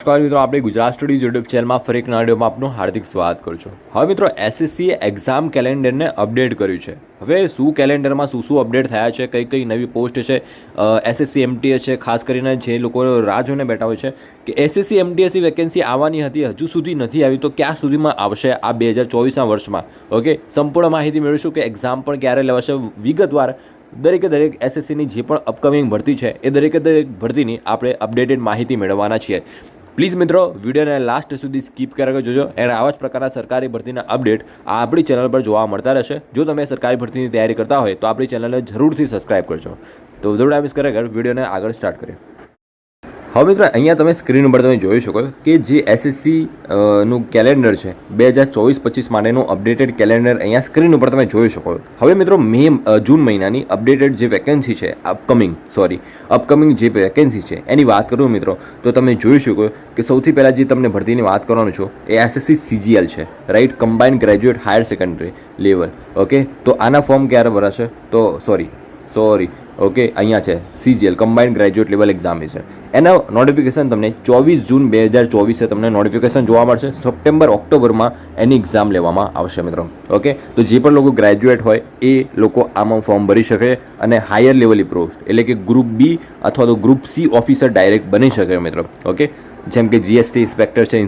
નમસ્કાર મિત્રો, આપણે ગુજરાત સ્ટડીઝ યુટ્યુબ ચેનલમાં ફરી એક નાડીઓમાં આપનું હાર્દિક સ્વાગત કરું છું. હવે મિત્રો એસએસસીએ એક્ઝામ કેલેન્ડરને અપડેટ કર્યું છે. હવે શું કેલેન્ડરમાં શું શું અપડેટ થયા છે, કઈ કઈ નવી પોસ્ટ છે એસએસસી એમટીએસ છે, ખાસ કરીને જે લોકો રાહ જોઈને બેઠા હોય છે કે એસએસસી એમટીએસની વેકેન્સી આવવાની હતી, હજુ સુધી નથી આવી, તો ક્યાં સુધીમાં આવશે આ બે હજાર ચોવીસના વર્ષમાં? ઓકે સંપૂર્ણ માહિતી મેળવીશું કે એક્ઝામ પણ ક્યારે લેવાશે. વિગતવાર દરેકે દરેક એસએસસીની જે પણ અપકમિંગ ભરતી છે, એ દરેકે દરેક ભરતીની આપણે અપડેટેડ માહિતી મેળવવાના છીએ. પ્લીઝ મિત્રો, વિડીયોને લાસ્ટ સુધી સ્કીપ કર્યા જોજો. એને આવા જ પ્રકારના સરકારી ભરતીના અપડેટ આપણી ચેનલ પર જોવા મળતા રહેશે. જો તમે સરકારી ભરતીની તૈયારી કરતા હોય, તો આપણી ચેનલને જરૂરથી સબસ્ક્રાઇબ કરજો. તો વધુ ટાઈમ કરે વિડીયોને આગળ સ્ટાર્ટ કરીએ. હવે મિત્રો, અહીંયા તમે સ્ક્રીન ઉપર તમે જોઈ શકો કે જે એસએસસી નું કેલેન્ડર છે, બે હજાર ચોવીસ પચીસ માટેનું અપડેટેડ કેલેન્ડર અહીંયા સ્ક્રીન ઉપર તમે જોઈ શકો હવે મિત્રો, મે જૂન મહિનાની અપડેટેડ જે વેકેન્સી છે અપકમિંગ સોરી અપકમિંગ જે વેકેન્સી છે, એની વાત કરું મિત્રો, તો તમે જોઈ શકો કે સૌથી પહેલાં જે તમને ભરતીની વાત કરવાનું છો, એ એસએસસી સીજીએલ છે right combined graduate higher secondary level okay તો આના ફોર્મ ક્યારે ભરાશે? તો સોરી સોરી ઓકે, અહીંયા છે. CGL combined graduate level examination એના નોટિફિકેશન તમને ચોવીસ જૂન બે હજાર ચોવીસે તમને નોટિફિકેશન જોવા મળશે. સપ્ટેમ્બર ઓક્ટોબરમાં એની એક્ઝામ લેવામાં આવશે મિત્રો. ઓકે, તો જે પણ લોકો ગ્રેજ્યુએટ હોય, એ લોકો આમાં ફોર્મ ભરી શકે અને હાયર લેવલની પોસ્ટ એટલે કે ગ્રુપ બી અથવા તો ગ્રુપ સી ઓફિસર ડાયરેક્ટ બની શકે મિત્રો. ઓકે, જેમ કે જીએસટી ઇન્સ્પેક્ટર છે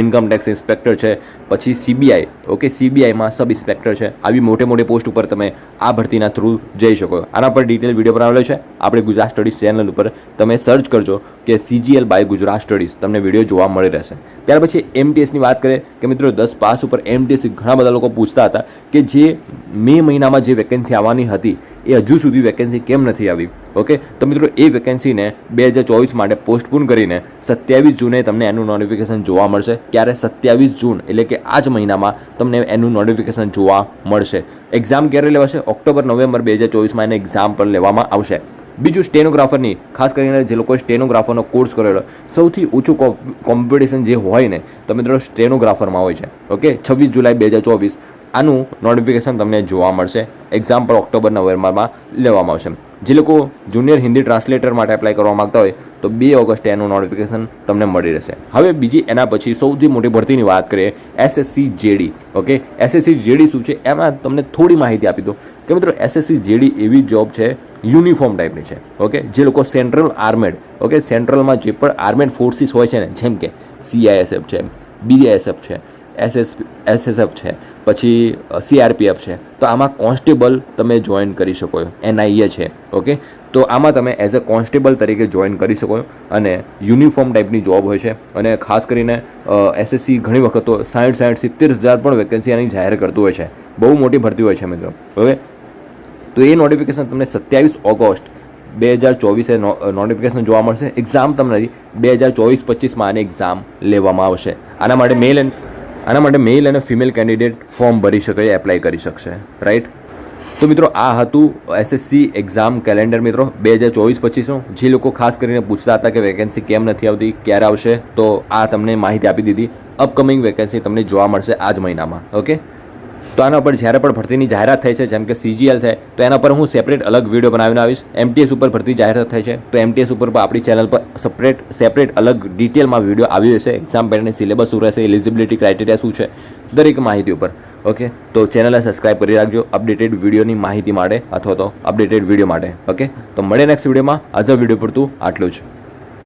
ઇન્કમ ટેક્સ ઇન્સ્પેક્ટર છે, પછી સીબીઆઈ ઓકે સીબીઆઈમાં સબ ઇન્સ્પેક્ટર છે. આવી મોટે મોટી પોસ્ટ ઉપર તમે આ ભરતીના થ્રુ જઈ શકો. આના પર ડિટેલ વીડિયો બનાવેલો છે. આપણે ગુજરાત સ્ટડીઝ ચેનલ ઉપર તમે સર્ચ કરજો કે સીજીએલ બાય ગુજરાત સ્ટડીઝ. તમને વીડિયો જોવા મળી રહેશે. ત્યાર પછી એમટીએસની વાત કરીએ કે મિત્રો દસ પાસ ઉપર એમટીએસ ઘણા બધા લોકો પૂછતા હતા કે જે મે મહિનામાં જે વેકેન્સી આવવાની હતી, એ હજુ સુધી વેકેન્સી કેમ નથી આવી? ઓકે તો મિત્રો એ વેકેન્સીને બે હજાર ચોવીસ માટે પોસ્ટપોન કરીને સત્યાવીસ જૂને તમને એનું નોટિફિકેશન જોવા મળશે. ક્યારે? સત્યાવીસ જૂન, એટલે કે આ જ મહિનામાં તમને એનું નોટિફિકેશન જોવા મળશે. એક્ઝામ ક્યારે લેવાશે. ઓક્ટોબર નવેમ્બર બે હજાર ચોવીસમાં એને એક્ઝામ પણ લેવામાં આવશે. બીજું સ્ટેનોગ્રાફરની ખાસ કરીને જે લોકોએ સ્ટેનોગ્રાફરનો કોર્સ કરેલો, સૌથી ઊંચું કોમ્પિટિશન જે હોય ને, તો મિત્રો સ્ટેનોગ્રાફરમાં હોય છે. ઓકે છવ્વીસ જુલાઈ બે હજાર ચોવીસ, આનું નોટિફિકેશન તમને જોવા મળશે. એક્ઝામ પણ ઓક્ટોબર નવેમ્બરમાં લેવામાં આવશે. જે લોકો જુનિયર હિન્દી ટ્રાન્સલેટર માટે એપ્લાય કરવા માગતા હોય તો બે ઓગસ્ટે એનું નોટિફિકેશન તમને મળી રહેશે. હવે બીજી એના પછી સૌથી મોટી ભરતીની વાત કરીએ SSC GD okay SSC GD શું છે? એમાં તમને થોડી માહિતી આપી દો કે મિત્રો એસએસસી જેડી એવી જોબ છે યુનિફોર્મ ટાઈપની છે ઓકે જે લોકો સેન્ટ્રલ આર્મેડ ઓકે સેન્ટ્રલમાં જે પણ આર્મેડ ફોર્સિસ હોય છે ને, જેમ કે સીઆઈએસએફ છે બીજીએસએફ છે એસએસ એસએસએફ છે, પછી સીઆરપીએફ છે. તો આમાં કોન્સ્ટેબલ તમે જોઈન કરી શકો છો. એનઆઈએ છે, ઓકે? તો આમાં તમે એઝ અ કોન્સ્ટેબલ તરીકે જોઈન કરી શકો અને યુનિફોર્મ ટાઈપની જોબ હોય છે. અને ખાસ કરીને એસએસસી ઘણી વખત તો સાઠ સાઠ સિત્તેર હજાર પણ વેકેન્સી આની જાહેર કરતું હોય છે. બહુ મોટી ભરતી હોય છે મિત્રો હવે તો એ નોટિફિકેશન તમને સત્યાવીસ ઓગસ્ટ બે હજાર ચોવીસે નોટિફિકેશન જોવા મળશે. એક્ઝામ તમને બે હજાર ચોવીસ પચીસમાં આની એક્ઝામ લેવામાં આવશે. આના માટે મેલ એન્ડ આના માટે મેલ અને ફિમેલ કેન્ડિડેટ ફોર્મ ભરી શકે એપ્લાય કરી શકશે રાઈટ તો મિત્રો, આ હતું એસએસસી એક્ઝામ કેલેન્ડર મિત્રો, બે હજાર ચોવીસ પચીસનું જે લોકો ખાસ કરીને પૂછતા હતા કે વેકેન્સી કેમ નથી આવતી, ક્યારે આવશે, તો આ તમને માહિતી આપી દીધી. અપકમિંગ વેકેન્સી તમને જોવા મળશે આ જ મહિનામાં ઓકે તો આના પર જ્યારે પણ ભરતીની જાહેરાત થઈ છે, જેમ કે સીજીએલ છે, તો એના પર હું સેપરેટ અલગ વીડિયો બનાવીને આવીશ. એમટીએસ ઉપર ભરતી જાહેરાત થઈ છે, તો એમટીએસ ઉપર પણ આપણી ચેનલ પર સેપરેટ સેપરેટ અલગ ડિટેલમાં વીડિયો આવ્યો હશે. એક્ઝામ પેટર્નની સિલેબસ શું રહેશે એલિજિબિલિટી ક્રાઇટેરિયા શું છે, દરેક માહિતી ઉપર. ઓકે તો ચેનલને સબસ્ક્રાઈબ કરી રાખજો અપડેટેડ વિડીયોની માહિતી માટે, અથવા તો અપડેટેડ વીડિયો માટે. ઓકે તો મળે નેક્સ્ટ વિડીયોમાં આજ વીડિયો પૂરતું આટલું જ.